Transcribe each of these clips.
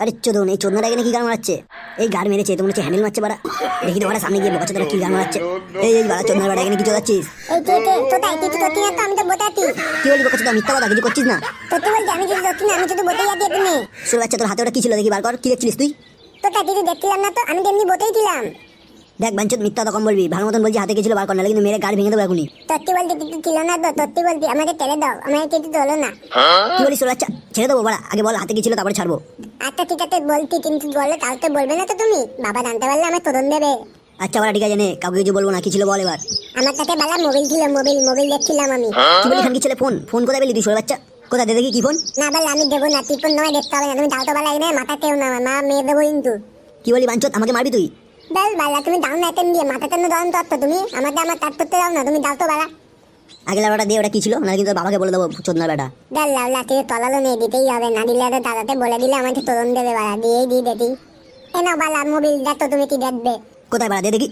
আরে চোদন এই চোদনাটা এখানে কি গান মারাচ্ছে? এই গান মেরেছে তোমার হচ্ছে হ্যান্ডেল মারছে বাড়া। দেখি তোমার সামনে গিয়ে বোকাচ্ছে কি গান মারাচ্ছে। এই এই বাড়া চোদনার বাড়া এখানে কি চোদাচ্ছিস? এই কে কে তোতাই তুই তো তোতি না তো আমি তো বোতাতি কি বলি বোকাচ্ছে তো মিথ্যা কথা কিছু করছিস না? তোতি বলছি আমি যদি তোতি না আমি যদি বোতাই যাতি তুমি শুরু বাচ্চা তোর হাতে ওটা কি ছিল? দেখি বার কর কি দেখছিলিস তুই? তোতাই তুই তো দেখছিলাম না তো আমি তো এমনি বোতাই ছিলাম দেখ বাঞ্চত মিথ্যা তো কম বলবি। ভালো মতন বলছি হাতে গেছিল বার কর নাহলে কিন্তু মেরে গাড়ি ভেঙে দেবো এখনই। তোতি বলতে তুই তো ছিল না তো তোতি বলতি আমাকে তেলে দাও আমাকে কিছু তো হলো না। কি বলিস শুরু বাচ্চা ছেড়ে দেবো বাড়া। আগে বল হাতে গেছিল তারপরে ছাড়বো। আচ্ছা ঠিক আছে বলতি কিন্তু তাও তো বলবে না তো তুমি? বাবা জানতে পারলে আমার তদন দেবে। আচ্ছা বাড়া ঠিক আছে নে কাউকে কিছু বলব না কি ছিল বল এবার। আমার কাছে বেলা মোবাইল ছিল মোবাইল মোবাইল দেখছিলাম আমি। কি বলি খান কি ছেলে ফোন? ফোন কোথায় পেলি তুই শুরু বাচ্চা? কোথায় দে দেখি কি ফোন? না বেলা আমি দেবো না তুই কোন নয় দেখতে হবে না তুমি দাও তো বেলা এনে মাথা কেউ না আমার মা মেয়ে দেবো কিন্তু। কি বলি বাঞ্চত আমাকে মারবি তুই? বেল বেলা তুমি দাও না এতেন দিয়ে মাথা কেন দাও তো তুমি? আমাকে আমার কাট করতে দাও না তুমি দাও তো বেলা। আগে লাউটা দিয়ে ওটা কি ছিল? না কিন্তু বাবাকে বলে দেবো চোদনার বেটা। তলালো নিয়ে দিতেই হবে না দিলে তো দাদাতে বলে দিলে আমাকে তরুণ দেবে বাড়া দিয়েই দিয়ে দেতি এ না বালা মোবিল দেখো তুমি কি দেখবে। কোথায় বাড়া দেখি।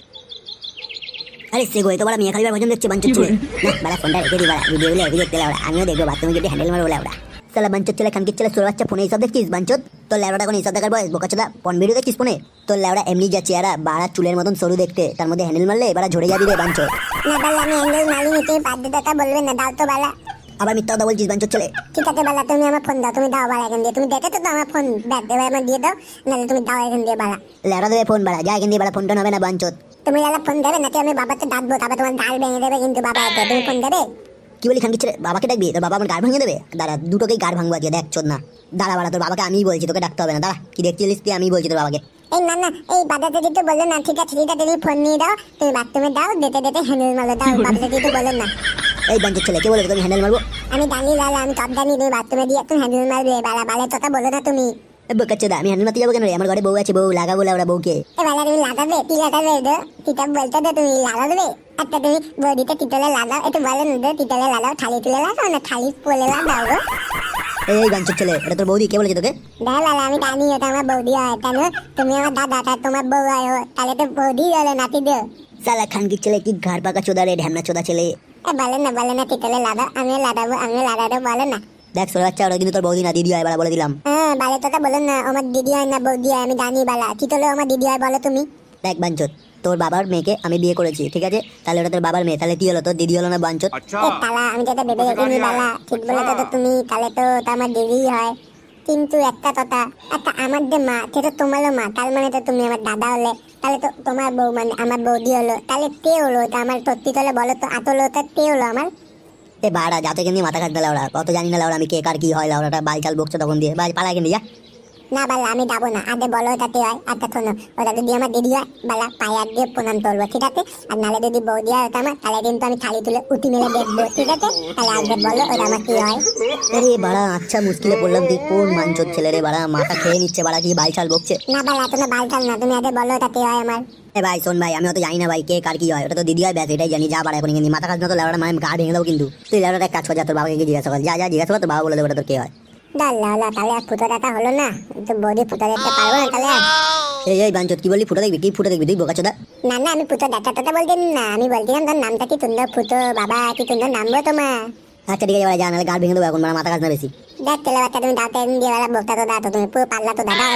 আরে সে গো তোমার মিয়া ভজন দেখছে বাঞ্চত ছেলে না বাড়া ফোনটা রেখে দিই বাড়া ভিডিও গুলো দেখতে লাউড়া আমিও দেখব তুমি যদি হ্যান্ডেল মারবো লাউড়া সালা বাঞ্চত ছেলে খানকির ছেলে সোর বাচ্চা ফোনে এইসব দেখছিস বাঞ্চত? তোর ল্যাবড়া কোন এইসব দেখার বয়স বোকা চোদা পন ভিডিও দেখছিস ফোনে? তোর ল্যাবড়া এমনি যা চেহারা বাড়া চুলের মতন সরু দেখতে তার মধ্যে হ্যান্ডেল মারলে এবার ঝরে যাবি রে বাঞ্চত। না বালা আমি অ্যাঙ্গেল মারিনি তুমি বাধ্যতা বলবে না দাও তো বালা। আবার মিথ্যা কথা বলছিস বাঞ্চত ছেলে। ঠিক আছে বালা তুমি আমার ফোন দাও তুমি দাও বালা এখান দিয়ে। তুমি দেখে তো আমার ফোন দেখ এবার আমার দিয়ে দাও নাহলে তুমি দাও এখান দিয়ে বালা। ল্যাবড়া দেবে ফোন বাড়া যা এখান দিয়ে বাড়া ফোনটা হবে না বাঞ্চত। তুমি যারা ফোন দেবে নাকি আমি বাবাকে ডাকবো তারপর তোমার গাল ভেঙে দেবে কিন্তু বাবা তুমি ফোন দেবে? কি বলি খানকি ছেলে? বাবাকে ডাকবি? তোর বাবা আমার গাড় ভাঙিয়ে দেবে? দাঁড়া দুটোকেই গাড় ভাঙবো আজকে দেখ চোদ না দাঁড়া বাড়া তোর বাবাকে আমিই বলছি তোকে ডাকতে হবে না দাঁড়া। কি দেখছিলিস তুই আমি বলছি তোর বাবাকে। এই না না এই বলল না ঠিক আছে ঠিক আছে তুমি ফোন নিয়ে দাও তুমি বাথরুমে দাও দিতে দিতে হ্যান্ডেল মারো দাও বাদাতে দিতে বলল না। এই বাঞ্চত ছেলে কে বলে তুমি হ্যান্ডেল মারবো? আমি জানি লালা আমি সব জানি তুমি বাথরুমে দিয়ে তুমি হ্যান্ডেল মারবে বালা বালের কথা বলো না তুমি। বোকাচ্ছে দা আমি হ্যান্ডেল মারতে যাব কেন রে? আমার ঘরে বউ আছে বউ লাগাবো ওরা বউকে। এ বালা তুমি লাগাবে কি লাগাবে দো তিতা বলতে দো তুমি লাগাবে? একটা তুমি বডিতে তিতলে লাগাও একটু বলে না দো তিতলে লাগাও থালি তুলে লাগাও না থালি পোলে লাগাও গো? এই এটা তোর বৌদি কে বলেছে তোকে? লালা আমি জানি ওটা আমার বৌদি হয় কেন তুমি আমার দাদা তা তোমার বউ হয় তাহলে তো বৌদি হলে নাতি দো সালা খানকির ছেলে কি ঘাড় পাকা চোদা রে ঢ্যামনা চোদা ছেলে। না বলে না লাগাও আমিও লাগাবো আমিও লাগাবো বলে না। দেখ সোনা বাচ্চা ওরা কিন্তু তোর বৌদি না দিদি হয় এবার বলে দিলাম। হ্যাঁ বালে তোকে বলো না আমার দিদি হয় না বৌদি হয় আমি জানি বালা। তিতলে আমার দিদি হয় বলো তুমি? দেখ বাঞ্চত তোর বাবার মেয়েকে আমি বিয়ে করেছি ঠিক আছে? তাহলে ওটা তোর বাবার মেয়ে তাহলে কি হলো? তোর দিদি হলো না বাঞ্চত? তালা আমি যেটা ভেবে দেখিনি বালা। ঠিক বলে তো তুমি তাহলে তো আমার দিদি হয়। কিন্তু একটা কথা একটা আমার যে মা সে তো তোমারও মা তার মানে তো তুমি আমার দাদা হলে। তাহলে তো তোমার বউ মানে আমার বৌদি হলো। তাহলে কে হলো আমার সত্যি তাহলে বলো তো আতলো ওটা কে হলো আমার? এ বাড়া যাতে কিন্তু মাথা কাটতে লাউড়া। কত জানি না লাউড়া আমি কে কার কি হয় লাউড়াটা। বাল চাল বকছে তখন দিয়ে। বাল পালা কিন্তু যা না বালা আমি যাব না। আগে বলো ওটাতে হয়। আচ্ছা শোনো। ওটা যদি আমার দিদি হয় বালা পায়ে হাত দিয়ে প্রণাম করব ঠিক আছে? আর নালে যদি বৌদি হয় ওটা আমার তাহলে কিন্তু আমি থালি তুলে উঠি মেরে দেখব ঠিক আছে? তাহলে আগে বলো ওটা আমার কি হয়। আরে বাড়া আচ্ছা মুশকিলে পড়লাম তুই। কোন মাঞ্চত ছেলে রে বাড়া? মাথা খেয়ে নিচ্ছে বাড়া কি বাল চাল বকছে? না বালা তুমি বালতাল না তুমি আগে বলো ওটা কি হয় আমার। এ ভাই শোন ভাই আমি অত জানি না ভাই কে কার কি হয়। ওটা তো দিদি হয় ব্যাস এটাই জানি যা বাড়া এখন কিন্তু। মাথা কাজ না তো লেওড়া মানে গা ভেঙে দেবো কিন্তু। তুই এক কাজ কর যা তোর বাবাকে জিজ্ঞাসা কর। যা যা জিজ্ঞাসা কর তোর বাবা বলে দেবো ওটা তোর কে হয়। ডাল্লা হলো তাহলে আর ফুটো দেখা হলো না। তো বৌদি ফুটো দেখতে পারব না তাহলে আর? এই এই বাঞ্চত কি বললি? ফুটো দেখবি কি ফুটো দেখবি? তুই বোকা চোদা। না না আমি ফুটো তো বলতেন না। আমি বলছিলাম তোর নামটা কি সুন্দর ফুটো বাবা কি সুন্দর নাম গো তোমার? আচ্ছা ঠিক আছে এবার যা নাহলে গা ভেঙে দেবো এখন মাথা কাজ না বেশি। দেখ ছেলে বাচ্চা তুমি দাঁতে দিয়ে বেলা বকটা তো দাঁতো তুমি পুরো পাল্লা তো দাদা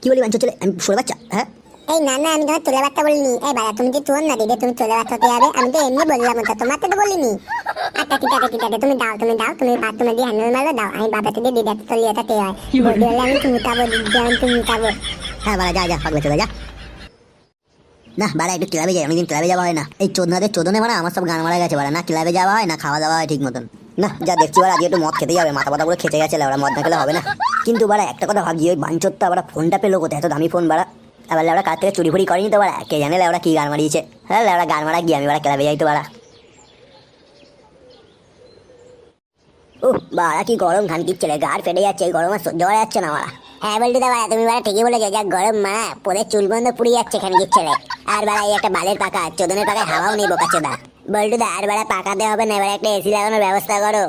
কি বলি বাঞ্চত ছেলে? আমি সরে বাচ্চা হ্যাঁ? এই না না আমি তোমার তুলে বাচ্চা বলিনি। এই বাবা তুমি কি তোর না দিদি তুমি তুলে বাচ্চা হতে যাবে আমি তো এমনি বললাম ওটা তোমার তো বলিনি। আচ্ছা ঠিক আছে ঠিক আছে তুমি দাও তুমি দাও তুমি বাথরুমে দিয়ে হ্যান্ডেল মারো দাও আমি বাবাতে দিয়ে দিদাতে তো লিয়ে তে হয় বৌদি হলে আমি তুমি তাবো দিদি আমি তুমি তাবো হ্যাঁ বাড়া যা যা পাগলা চলে যা। না বাড়া একটু ক্লাবে যাই অনেকদিন ক্লাবে যাওয়া হয় না। এই চোদনাদের চোদনে মানে আমার সব গান মারা গেছে বাড়া। না ক্লাবে যাওয়া হয় না খাওয়া দাওয়া হয় ঠিক মতন। না যা দেখছি বাড়া আজকে একটু মদ খেতে যাবে মাথা পাতা করে খেতে গেছে ওরা মদ না খেলে হবে না। কিন্তু বাড়া একটা কথা ভাবছি ওই বাঞ্চত্তা আবার ফোনটা পেল কোথায়? এত দামি ফোন বাড়া। আবার লেওড়া কার থেকে চুরি ফুরি করেনি তো বাড়া কে জানে লেওড়া কি গান মারিয়েছে হ্যাঁ লেওড়া গান মারা গিয়ে আমি বাড়া ক্লাবে যাই তো বাড়া ও বাড়া কি গরম ঘান ছেলে গাড় ফেটে যাচ্ছে এই গরম সহ্য করা যাচ্ছে না বাড়া হ্যাঁ বলতে দাদা তুমি বাড়া ঠিকই বলেছ যা গরম মা পরে চুল বন্ধ পুড়ে যাচ্ছে খান ছেলে আর বাড়া এই একটা বালের পাকা চোদনের পাকায় হাওয়াও নেই বোকা চোদা বলটু দা আর বাড়া পাকাতে হবে না এবার একটা এসি লাগানোর ব্যবস্থা করো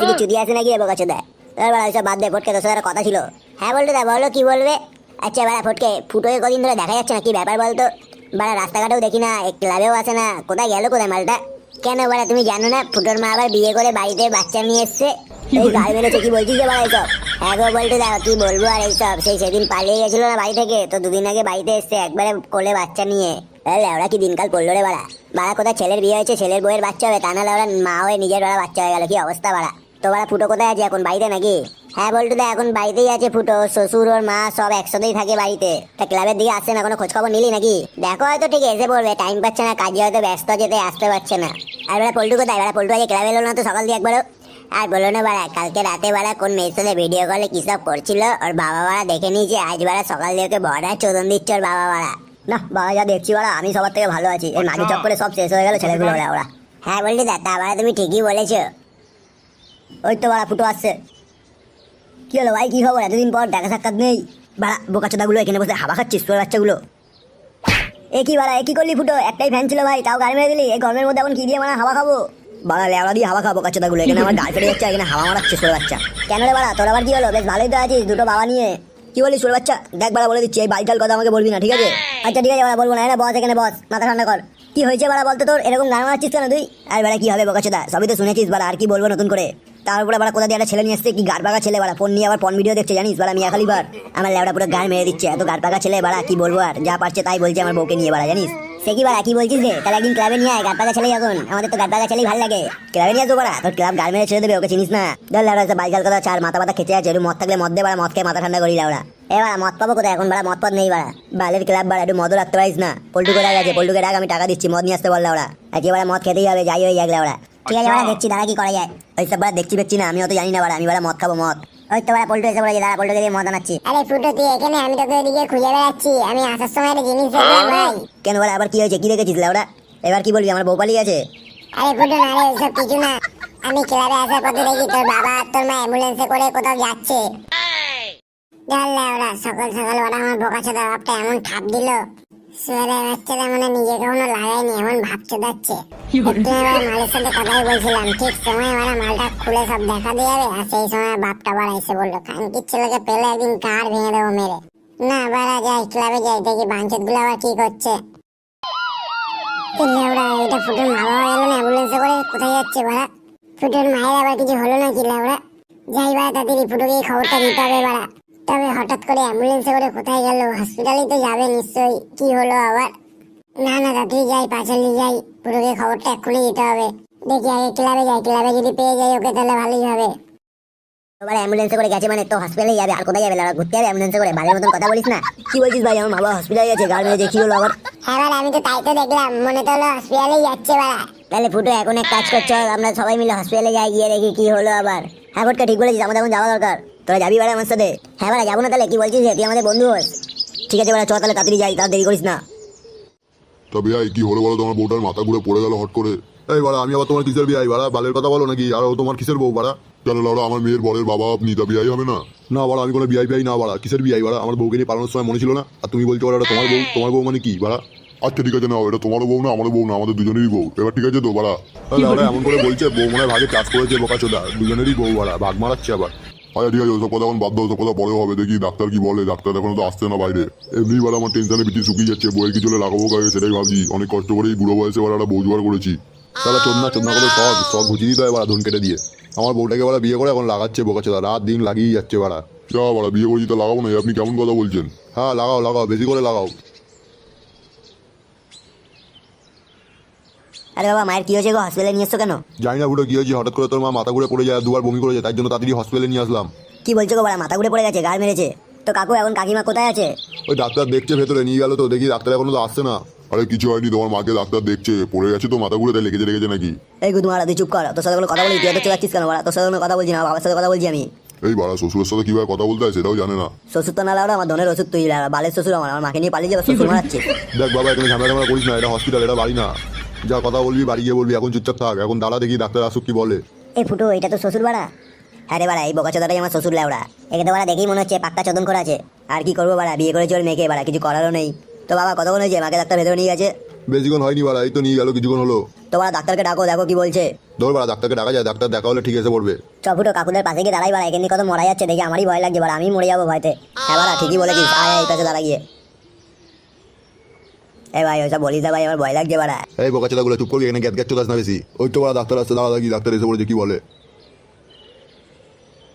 কি চুদি আছে নাকি এ বোকা চোদা তোর বাড়া ওইসব বাদ দে ফটকে তোর সাথে কথা ছিল হ্যাঁ বলটু দা বলো কি বলবে আচ্ছা বাড়া ফটকে। ফুটোকে কদিন ধরে দেখা যাচ্ছে না কি ব্যাপার বলতো? বাড়া রাস্তাঘাটেও দেখি না ক্লাবেও আসে না। কোথায় গেল কোথায় মালটা? কেন বাড়া তুমি জানো না ফুটোর মা আবার বিয়ে করে বাড়িতে বাচ্চা নিয়ে এসছে? এই গাল মেরেছে কি বলছিস রে বাড়া এইসব হ্যাঁ বলতে দেখো কি বলব আর এইসব? সেই সেদিন পালিয়ে গেছিল না বাড়ি থেকে তো দুদিন আগে বাড়িতে এসছে একবারে কোলে বাচ্চা নিয়ে। তাহলে ওরা কি দিনকাল পড়ল রে বাড়া? বাড়া কোথায় ছেলের বিয়ে হয়েছে ছেলের বইয়ের বাচ্চা হবে তা নাহলে ওরা মা হয়ে নিজের বাড়া বাচ্চা হয়ে গেল কি অবস্থা বাড়া? তো বাড়া ফুটো কোথায় আছে? এখন বাড়িতে নাকি? হ্যাঁ বলটু দা এখন বাড়িতেই আছে ফুটো। শ্বশুর ওর মা সব একসাথেই থাকে বাড়িতে। তা ক্লাবের দিকে আসছে না? কোনো খোঁজ খবর নিলি নাকি? দেখো হয়তো ঠিক এসে পড়বে। টাইম পাচ্ছে না কাজে হয়তো ব্যস্ত আছে তাই আসতে পারছে না। আর বেলা পল্টু কোথায়? বেলা পল্টু আগে ক্লাবে এলো না তো সকাল দিয়ে একবারও। আর বলো না বাড়া কালকে রাতে বাড়া কোন মেয়ের সাথে ভিডিও কলে কি সব করছিল? ওর বাবা বাড়া দেখে নিয়েছে আজ বাড়া সকাল দিয়ে ওকে বড়া চোদন দিচ্ছে ওর বাবা বাড়া। না বাবা যা দেখছি বাড়া আমি সবার থেকে ভালো আছি। এই মাটি চক্করে সব শেষ হয়ে গেল ছেলেগুলো ওরা ওরা। হ্যাঁ বললি দা তা বাড়া তুমি ঠিকই বলেছ। ওই তো বাড়া ফুটো আসছে। কি হলো ভাই, কি খবর? এতদিন পর দেখা সাক্ষাৎ নেই। বাড়া, বোকাচোদাগুলো এখানে বসে হাওয়া খাচ্ছিস তোর বাচ্চাগুলো। এ কি বাড়া, এ কি করলি ফুটো? একটাই ফ্যান ছিল ভাই, তাও গাড়ি মেরে দিলি? এই গরমের মধ্যে এখন কি দিয়ে মানে হাওয়া খাব? বাড়া, লেওড়া দিয়ে হাওয়া খাব কাচ্চাদাগুলো এখানে আমার গাড়ি ফেটে যাচ্ছে এখানে হাওয়া মারাচ্ছে সোর বাচ্চা। কেন রে বাড়া, তোর আবার কি হলো? বেশ ভালোই তো আছিস, দুটো বাবা নিয়ে। কি বলি সোর বাচ্চা? দেখ বাড়া, বলে দিচ্ছি, এই বাড়িটার কথা আমাকে বলবি না, ঠিক আছে? আচ্ছা ঠিক আছে বাড়া, বলব না। এখানে বস এখানে, বস। মাথা ঠান্ডা কর। কি হয়েছে বাড়া, বলতো তোর? এরকম গান মারাচ্ছিস কেন তুই? আর বাড়া, কি হবে বোকাচোদা? সবই তো শুনেছিস বাড়া, আর কি বলব নতুন করে? তারপরে বাড়া কোথা দিয়ে একটা ছেলে নিয়ে এসছে? কি গাড় ছেলে বাড়া? ফোন নিয়ে আবার ফোন ভিডিও দেখছে, জানিস বাড়া? মিয়া খালি বার আমার লেবড়া পুরো গান মেরে দিচ্ছে। এত পাকা ছেলে বাড়া, কি বলব আর? যা পারছে তাই বলছে আমার বউকে নিয়ে বাড়া, জানিস? সে কি বাড়া, কি বলছিস রে? তাহলে একদিন ক্লাবে নিয়ে আয় গাড় ছেলে এখন আমাদের তো গাড় ছেলেই ভালো লাগে। ক্লাবে নিয়ে আসব বাড়া? তোর ক্লাব গাড় মেরে ছেড়ে দেবে, ওকে চিনিস না? ধর লেবড়া বাইকাল কথা চার মাথা মাথা খেতে আছে, একটু মদ থাকলে মদ দে বাড়া, মদ খেয়ে মাথা ঠান্ডা করি লেবড়া এবার মদ পাবো কোথায়? এখন বাড়া মদ পদ নেই বাড়া। বালের ক্লাব বাড়া, একটু মদও রাখতে পারিস না। পল্টু কোথায় গেছে পল্টুকে ডাক আমি টাকা দিচ্ছি, মদ নিয়ে আসতে বললে ওরা একেবারে মদ খেতেই হবে, যাই হয়ে যাক ওরা ঠিক আছে বাড়া দেখছি দাদা কি করা যায়। ওই সব বাড়া দেখছি দেখছি না আমি অত জানি না বাড়া আমি বাড়া মদ খাব মদ। ওই তো বাড়া পল্টু এসে বলেছে দাদা পল্টুকে দিয়ে মদ আনাচ্ছি। আরে ফুটো তুই এখানে আমি তোকে এদিকে খুঁজে বেড়াচ্ছি। আমি আসার সময় একটা জিনিস দেখলাম ভাই। কেন বাড়া আবার কি হয়েছে? কি দেখেছিস ওরা এবার কি বলবি আমার বউ পালিয়ে গেছে? আরে ফুটো না রে ওসব কিছু না। আমি ক্লাবে আসার পথে দেখি তোর বাবা আর তোর মা অ্যাম্বুলেন্সে করে কোথাও যাচ্ছে। জানলে ওরা সকাল সকাল ওরা আমার বোকা চোদা বাপটা এমন ঠাপ দিল। শুয়ারে বাচ্চারা মানে নিজে কখনো লাগায়নি এমন ভাব চোদাচ্ছে একটু এবার মালের সাথে কথাই বলছিলাম ঠিক সময় ওরা মালটা খুলে সব দেখা দিয়ে যাবে আর সেই সময় বাপটা বাড়া এসে বলল কানকির ছেলেকে পেলে একদিন কার ভেঙে দেবো মেরে? না বাড়া যাই ক্লাবে যাই দেখি বাঞ্চতগুলো আবার কি করছে? লেবড়া এটা ফুটোর মা বাবা এলো না অ্যাম্বুলেন্সে করে? কোথায় যাচ্ছে বাড়া? ফুটোর মায়ের আবার কিছু হলো না কি লেবড়া যাই বাড়া তাড়াতাড়ি ফুটোকে খবরটা দিতে হবে বাড়া। তবে হঠাৎ করে অ্যাম্বুলেন্সে করে কোথায় গেল? হসপিটালেই তো যাবে নিশ্চয়ই। কি হলো আবার? না না তাড়াতাড়ি যাই পাঁচালি যাই। ফুটোকে খবরটা এক্ষুনি দিতে হবে। দেখি আগে ক্লাবে যাই ক্লাবে যদি পেয়ে যাই ওকে তাহলে ভালোই হবে। অ্যাম্বুলেন্সে করে গেছে মানে তো হসপিটালে যাবে আর কোথায় যাবে? ঘুরতে যাবে অ্যাম্বুলেন্সে করে? ভালোর মতন কথা বলিস না। কি বলছিস ভাই? আমার বাবা হসপিটালে গেছে গাড়ি কি হলো আবার? হ্যাঁ আমি তো তাই তো দেখলাম মনে তো হলো হসপিটালেই যাচ্ছে বাড়া তাহলে ফুটো এখন এক কাজ করছ আমরা সবাই মিলে হসপিটালে যাই গিয়ে দেখি কি হলো আবার। হ্যাঁ ঠিক বলেছিস আমাদের এখন যাওয়া দরকার। তোরা যাবি বাড়া আমার সাথে? হ্যাঁ বাড়া, যাব না তাহলে। কি বলছিস? তুই আমাদের বন্ধু হোস। ঠিক আছে বাড়া, চ তাহলে, তাড়াতাড়ি যাই তার দেরি করিস না। তবে ভাই কি হলো বলো? তোমার বউটার মাথা ঘুরে পড়ে গেল হট করে। এই বাড়া, আমি আবার তোমার কিসের বিয়াই বাড়া? বালের কথা বলো নাকি? আর তোমার কিসের বউ বাড়া? কেন লাউড়া আমার মেয়ের বরের বাবা আপনি বিয়াই হবে না? না বাড়া, আমি কোনো বিয়াই বিয়াই না বাড়া। কিসের বিয়াই বাড়া? আমার বউকে নিয়ে পালানোর সময় মনে ছিল না? আর তুমি বলছো বাড়া তোমার বউ? তোমার বউ মানে কি বাড়া? আচ্ছা ঠিক আছে না এটা তোমারও বউ না, আমারও বউ না, আমাদের দুজনেরই বউ। এবার ঠিক আছে তো, বাড়া? এমন করে বলছে, বউ মনে ভাগে চাষ করেছে বোকা চোদা দুজনেরই বউ বাড়া ভাগ মারাচ্ছে আবার। আচ্ছা ঠিক আছে ওসব কথা এখন বাধ্য ওসব কথা পরে হবে। দেখি ডাক্তার কি বলে ডাক্তার এখনও তো আসছে না বাইরে। এমনি বার আমার টেনশনে পিছিয়ে শুকিয়ে যাচ্ছে বইয়ের কিছু হলে লাগাবো কাকে সেটাই ভাবছি। অনেক কষ্ট করে এই বুড়ো বয়সে এবার একটা বউ জোগাড় করেছি। তাহলে চোদনা চোদনা করে সব সব ঘুচিয়ে দিতে হয় বাড়া ধন কেটে দিয়ে। আমার বউটাকে বাড়া বিয়ে করে এখন লাগাচ্ছে বোকা চোদা রাত দিন লাগিয়ে যাচ্ছে বাড়া যা বাড়া বিয়ে করেছি তো লাগাবো না আপনি কেমন কথা বলছেন? হ্যাঁ লাগাও লাগাও বেশি করে লাগাও। আরে বাবা মায়ের কি হয়েছে গো? হসপিটালে নিয়ে এসছো কেন? জানি না বুড়ো কি হয়েছে? হঠাৎ করে তোর মা মাথা ঘুরে পড়ে যায় দুবার বমি করে যায় তাই জন্য তাড়াতাড়ি হসপিটালে নিয়ে আসলাম। কি বলছো গো বাড়া মাথা ঘুরে পড়ে গেছে গাড় মেরেছে। তো কাকু এখন কাকিমা কোথায় আছে? ওই ডাক্তার দেখছে ভেতরে নিয়ে গেল তো দেখি ডাক্তার এখনও তো আসছে না। আরে কিছু হয়নি তোমার মাকে ডাক্তার দেখছে পড়ে গেছে তো মাথা ঘুরে তাই লেগেছে লেগেছে নাকি? এই গুদ মারা তুই চুপ কর তোর সাথে কোনো কথা বলি তুই এত চলে কেন বাড়া? তোর সাথে কোনো কথা বলছি না বাবার সাথে কথা বলছি আমি। এই বাড়া শ্বশুরের সাথে কীভাবে কথা বলতে হয় সেটাও জানে না। শ্বশুর তো না লাউড়া আমার ধনের ওষুধ তুই বালের শ্বশুর আমার আমার মাকে নিয়ে পালিয়ে যাবে শ্বশুর মারাচ্ছে। দেখ বাবা এখানে ঝামেলা ঝামেলা করিস না এটা হসপিটাল এটা বাড়ি না। যা কথা বলবি বাড়ি গিয়ে বলবি এখন চুপচাপ থাক এখন দাঁড়া দেখি ডাক্তার আসুক কি বলে। এই ফুটো এটা তো শ্বশুর বাড়া। হ্যাঁ রে বাড়া এই বোকা চোদাটাই আমার শ্বশুর লেওড়া। একে তো বাড়া দেখেই মনে হচ্ছে পাক্কা চোদন করা আছে। আর কি করব বাড়া বিয়ে করেছে ওর মেয়েকে বাড়া কিছু করারও নেই। তো বাবা কতক্ষণ হয়েছে? মাকে ডাক্তার ভেতরে নিয়ে গেছে? বেশিক্ষণ হয়নি বাড়া এই তো নিয়ে গেল কিছুক্ষণ হলো। তো বাড়া ডাক্তারকে ডাকো দেখো কি বলছে। ধর বাড়া ডাক্তারকে ডাকা যায় ডাক্তার দেখা হলে ঠিক এসে পড়বে। চ ফুটো কাকুদের পাশে গিয়ে দাঁড়াই বাড়া এখানে কত মরা যাচ্ছে দেখি আমারই ভয় লাগছে বাড়া আমি মরে যাব ভয়তে। হ্যাঁ বাড়া ঠিকই বলেছিস আয় এই কাছে দাঁড়া গিয়ে। এ ভাই ওইসব বলিস না ভাই আমার ভয় লাগছে বাড়া। এই বোকাচাদাগুলো চুপ করবি এখানে গ্যাত গ্যাত চলে না বেশি। ওই তো বাড়া ডাক্তার আসছে দাঁড়া দেখি ডাক্তার এসে পড়েছে কি বলে।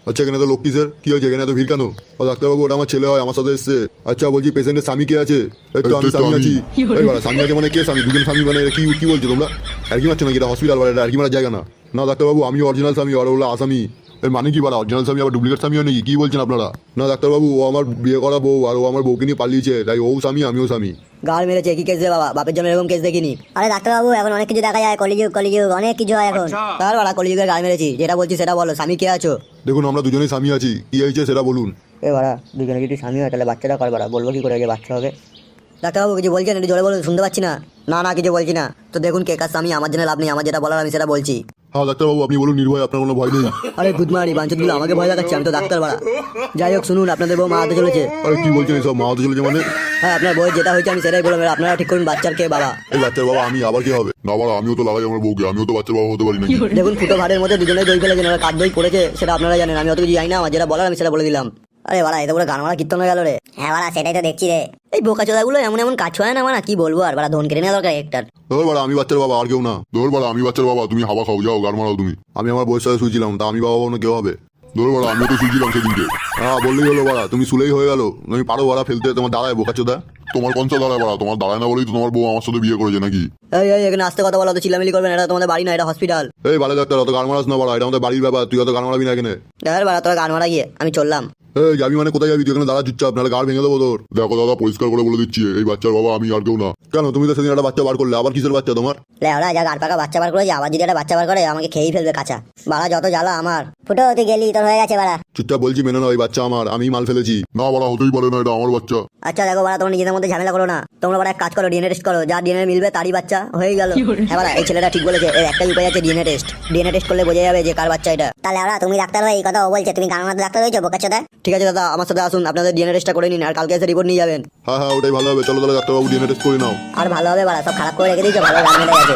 আচ্ছা এখানে তো লোক কিসের? কি হয়েছে এখানে তো ভিড় কেন? ও ডাক্তারবাবু ওটা আমার ছেলে হয় আমার সাথে এসছে। আচ্ছা বলছি পেশেন্টের স্বামী কে আছে? এই তো আমি স্বামী আছি। এই বাড়া স্বামী আছে মানে কে স্বামী? দুজন স্বামী মানে কি কি বলছো তোমরা? আর কি মারছো নাকি? এটা হসপিটাল বাড়া আর কি মারার জায়গা না? না ডাক্তারবাবু আমি অরিজিনাল স্বামী আর ওগুলো আসামি। এর মানে কি বাড়া? অরিজিনাল স্বামী আবার ডুপ্লিকেট স্বামী নাকি? কি বলছেন আপনারা? না ডাক্তারবাবু ও আমার বিয়ে করা বউ আর ও আমার বউকে নিয়ে পালিয়েছে। তাই ও স্বামী আমিও স্বামী। গাল মেরেছে কি কেস রে বাবা? বাপের জন্য এরকম কেস দেখিনি। আরে ডাক্তারবাবু এখন অনেক কিছু দেখা যায় কলিযুগ কলিযুগ অনেক কিছু হয় এখন। তার বাড়া কলিযুগের গাল মেরেছি যেটা বলছি সেটা বলো স্বামী কে আছো? দেখুন আমরা দুজনেই স্বামী আছি কি হয়েছে সেটা বলুন। এ বাড়া দুজনে যদি স্বামী হয় তাহলে বাচ্চাটা কর বাড়া বলব কি করে যে বাচ্চা হবে। ডাক্তারবাবু কিছু বলছেন? একটু জোরে বলুন শুনতে পাচ্ছি না। না না কিছু বলছি না। তো দেখুন কে কাজ স্বামী আমার জন্য লাভ নেই আমার যেটা বলার আমি সেটা বলছি। হ্যাঁ ডাক্তারবাবু আপনি বলুন নির্ভয় আপনার কোনো ভয় নেই। আরে গুদমারি বাঞ্চতগুলো আমাকে ভয় লাগাচ্ছে আমি তো ডাক্তার বাড়া যাই হোক শুনুন আপনাদের বউ মা হতে চলেছে। আরে কি বলছেন এসব মা হতে চলেছে মানে? হ্যাঁ আপনার বই যেটা হয়েছে আমি সেটাই বললাম আপনারা ঠিক করুন বাচ্চার কে বাবা। এই বাচ্চার বাবা আমি আবার কি হবে? না বাবা আমিও তো লাগাই আমার বউকে আমিও তো বাচ্চার বাবা হতে পারি নাকি? দেখুন ফুটো ভাড়ের মধ্যে দুজনে দই ফেলেছেন কার দই পড়েছে সেটা আপনারা জানেন আমি অত কিছু জানি না আমার যেটা বলার আমি সেটা বলে দিলাম। আরে বাড়া এটা পুরো গান মারা কীর্তন হয়ে গেল রে। হ্যাঁ বাড়া সেটাই তো দেখছি রে। এই বোকা চোদাগুলো এমন এমন কাজ হয় না মানে কি বলব আর? বাড়া ধন কেটে নেওয়া দরকার একটার ধর বাড়া আমি বাচ্চার বাবা আর কেউ না। ধর বাড়া আমি বাচ্চার বাবা তুমি হাওয়া খাও যাও গান মারাও তুমি। আমি আমার বয়স সাথে শুয়েছিলাম তা আমি বাবা না কেউ হবে? ধর বাড়া আমিও তো শুয়েছিলাম সেদিনকে। হ্যাঁ বললেই হলো বাড়া তুমি শুলেই হয়ে গেলো। তুমি পারো বাড়া ফেলতে তোমার দাঁড়ায় বোকা চোদা। তোমার কনসা দাঁড়ায় বাড়া তোমার দাঁড়ায় না বলেই তো তোমার বউ আমার সাথে বিয়ে করেছে নাকি? এই এই এখানে আসতে কথা বলা তো চিল্লামিলি করবেন এটা তোমাদের বাড়ি না এটা হসপিটাল এই বালে ডাক্তার অত গান মারাস না বাড়া এটা আমাদের বাড়ির ব্যাপার তুই অত গান মারাবি না এখানে। দেখার বাড়া তোরা গান মারা গিয়ে আমি চললাম। এই যাবি মানে কোথায় যাবি? তুই এখানে দাঁড়া চুপচাপ নাহলে গাড় ভেঙে দেবো তোর। দেখো দাদা পরিষ্কার করে বলে দিচ্ছি এই বাচ্চার বাবা আমি আর কেউ না। কেন তুমি তো সেদিন একটা বাচ্চা বার করলে আবার কিসের বাচ্চা তোমার? লে ওরা যা গাড় পাকা বাচ্চা বার করেছে আবার যদি একটা বাচ্চা বার করে আমাকে খেয়েই ফেলবে কাঁচা। বাড়া যত জ্বালা আমার। ফুটো তুই গেলি তোর হয়ে গেছে বাড়া। চুপচাপ বলছি মেনে না ওই বাচ্চা আমার আমি মাল ফেলেছি। না বাড়া হতেই পারে না এটা আমার বাচ্চা। আচ্ছা দেখো বাড়া তোমরা নিজেদের মধ্যে ঝামেলা করো না। তোমরা বড় এক কাজ করো ডিএনএ টেস্ট করো। যা ডিএনএ মিলবে তারই বাচ্চা হয়ে গেল। হ্যাঁ এই ছেলেটা ঠিক বলেছে এর একটাই উপায় আছে ডিএনএ টেস্ট ডিএনএ টেস্ট করলে বোঝা যাবে যে কার বাচ্চা এটা। তাহলে ওরা তুমি ডাক্তার হয়ে এই কথা ও বলছে তুমি গান মারাতে ডাক্তার হয়েছো বোকা চোদা ঠিক আছে দাদা আমার সাথে আসুন আপনাদের ডিএনএ টেস্টটা করে নিন আর কালকে এসে রিপোর্ট নিয়ে যাবেন। হ্যাঁ হ্যাঁ ওটাই ভালো হবে। চলো তাহলে ডাক্তারবাবু ডিএনএ টেস্ট করে নাও। আর ভালো হবে বাড়া সব খারাপ করে রেখে দিয়েছ ভালো গান গেছে